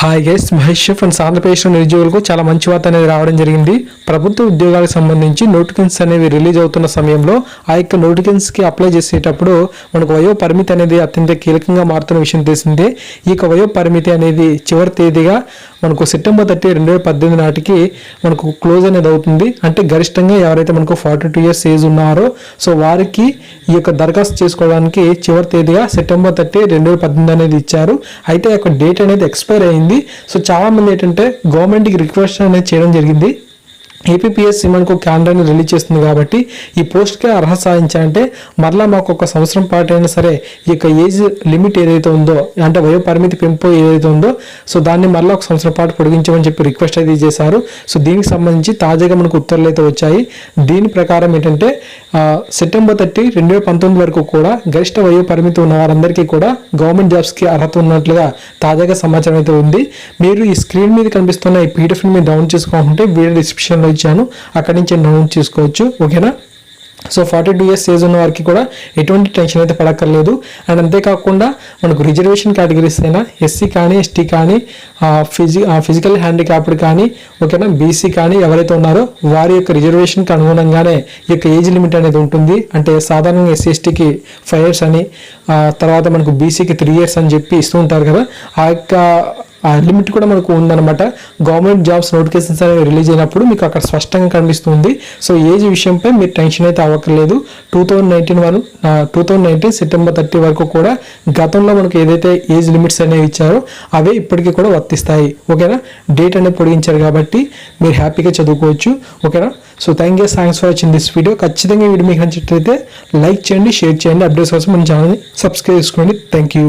Hi guys Mahesh chef and ఆంధ్రప్రదేశ్లో నిరుద్యోగులకు చాలా మంచి వార్త అనేది రావడం జరిగింది. ప్రభుత్వ ఉద్యోగాలకు సంబంధించి నోటిఫికెన్స్ అనేవి రిలీజ్ అవుతున్న సమయంలో ఆ యొక్క నోటిఫికెన్స్కి అప్లై చేసేటప్పుడు మనకు వయో పరిమితి అనేది అత్యంత కీలకంగా మారుతున్న విషయం తెలిసిందే. ఈ యొక్క వయో పరిమితి అనేది చివరి తేదీగా మనకు సెప్టెంబర్ థర్టీ రెండు వేల పద్దెనిమిది నాటికి మనకు క్లోజ్ అనేది అవుతుంది. అంటే గరిష్టంగా ఎవరైతే మనకు ఫార్టీ టూ ఇయర్స్ ఏజ్ ఉన్నారో సో వారికి ఈ యొక్క దరఖాస్తు చేసుకోవడానికి చివరి తేదీగా సెప్టెంబర్ థర్టీ రెండు వేల పద్దెనిమిది అనేది ఇచ్చారు. అయితే యొక్క డేట్ అనేది ఎక్స్పైర్ అయింది. సో చాలా మంది ఏంటంటే గవర్నమెంట్కి రిక్వెస్ట్ అనేది చేయడం జరిగింది. ఏపీఎస్సి మనకు క్యాలెండర్ని రిలీజ్ చేస్తుంది కాబట్టి ఈ పోస్ట్కే అర్హత సాధించాలంటే మరలా మాకు ఒక సంవత్సరం పాటు అయినా సరే ఈ యొక్క ఏజ్ లిమిట్ ఏదైతే ఉందో అంటే వయో పరిమితి పెంపు ఏదైతే ఉందో సో దాన్ని మరలా ఒక సంవత్సరం పాటు పొడిగించమని చెప్పి రిక్వెస్ట్ అయితే చేశారు. సో దీనికి సంబంధించి తాజాగా మనకు ఉత్తర్వులు అయితే వచ్చాయి. దీని ప్రకారం ఏంటంటే సెప్టెంబర్ థర్టీ రెండు వేల పంతొమ్మిది వరకు కూడా గరిష్ట వయో పరిమితి ఉన్న వారందరికీ కూడా గవర్నమెంట్ జాబ్స్కి అర్హత ఉన్నట్లుగా తాజాగా సమాచారం అయితే ఉంది. మీరు ఈ స్క్రీన్ మీద కనిపిస్తున్న ఈ పీడిఎఫ్ని మీరు డౌన్ చేసుకోవాలంటే వీడియో డిస్క్రిప్షన్లో ఇచ్చాను. అక్కడి నుంచి డౌన్లోడ్ చేసుకోవచ్చు ఓకేనా? So forty two years age ఉన్న వారికి కూడా ఎటువంటి టెన్షన్ అయితే పడక్కర్లేదు. అండ్ అంతేకాకుండా మనకు రిజర్వేషన్ కేటగిరీస్ అయినా ఎస్సీ కానీ ఎస్టీ కానీ ఫిజి ఫిజికల్ హ్యాండిక్యాప్డ్ కానీ ఓకేనా? బీసీ కానీ ఎవరైతే ఉన్నారో వారి యొక్క రిజర్వేషన్కి అనుగుణంగానే ఈ యొక్క ఏజ్ లిమిట్ అనేది ఉంటుంది. అంటే సాధారణంగా ఎస్సీ ఎస్టీకి ఫైవ్ ఇయర్స్ అని తర్వాత మనకు బీసీకి త్రీ ఇయర్స్ అని చెప్పి ఇస్తూ ఉంటారు కదా. ఆ యొక్క లిమిట్ కూడా మనకు ఉందన్నమాట. గవర్నమెంట్ జాబ్స్ నోటిఫికేషన్స్ అనేవి రిలీజ్ అయినప్పుడు మీకు అక్కడ స్పష్టంగా కనిపిస్తుంది. సో ఏజ్ విషయంపై మీరు టెన్షన్ అయితే అవ్వక్కర్లేదు. Two thousand nineteen one two thousand nineteen September thirty వరకు కూడా గతంలో మనకు ఏదైతే ఏజ్ లిమిట్స్ అనేవి ఇచ్చారో అవే ఇప్పటికీ కూడా వర్తిస్తాయి. ఓకేనా? డేట్ అనేది పొడిగించారు కాబట్టి మీరు హ్యాపీగా చదువుకోవచ్చు. ఓకేనా? So thank you thanks for వచ్చింది దిస్ వీడియో ఖచ్చితంగా ఈ వీడియో మీకు నచ్చినట్లయితే లైక్ చేయండి షేర్ చేయండి. అప్డేట్స్ కోసం మన ఛానల్ని సబ్స్క్రైబ్ చేసుకోండి. Thank you